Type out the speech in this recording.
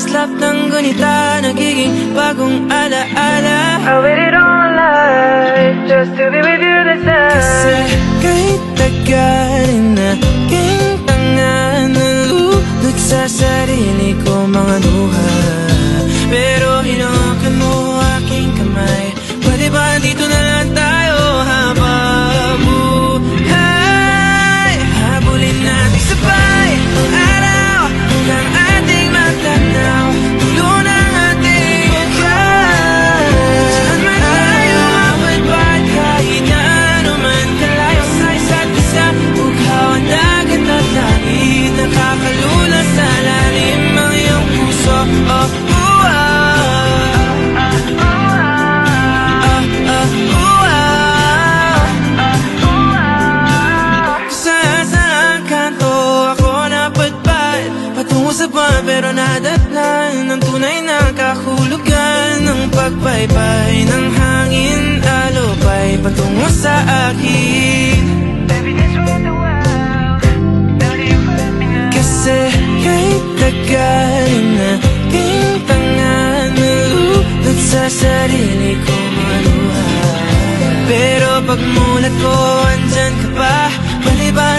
Kislap ng gunita Nagiging bagong alaala I waited all life just to be with you this Kasi time. kahit tagal na King tanga Nalulot sa sarili ko mga luha Pero hinawakan mo Sa buwan pero nadatnan Ng tunay na kahulugan Ng pagpaypay ng hangin Alupay patungo sa akin Baby, was the world. You put me? Kasi kahit tagal na King tanga Nalulot sa sarili ko mga luha Pero pag mulat ko Andyan ka pa ka